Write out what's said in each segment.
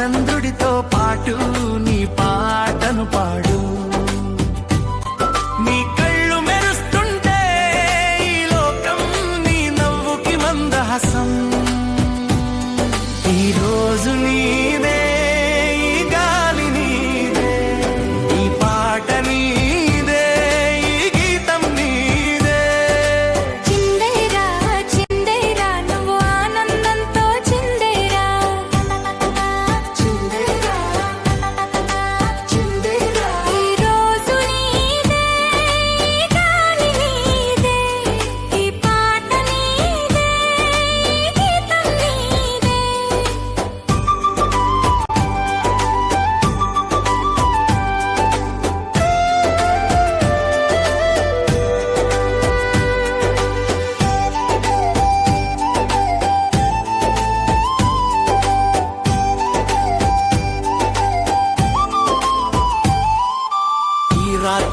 చంద్రుడితో పాటు నీ పా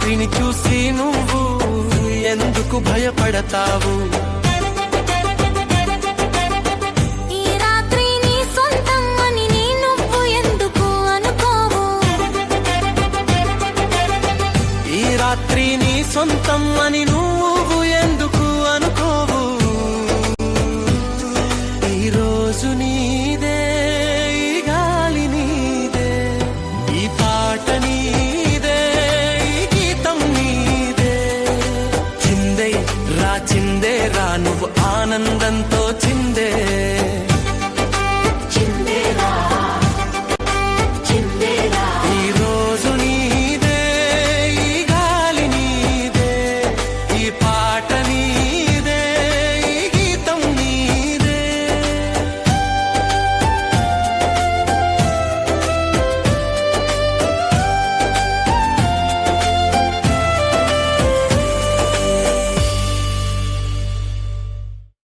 రాత్రిని చూసి నువ్వు ఎందుకు భయపడతావు? రాత్రి నీ సొంతం అని నువ్వు ఎందుకు Latin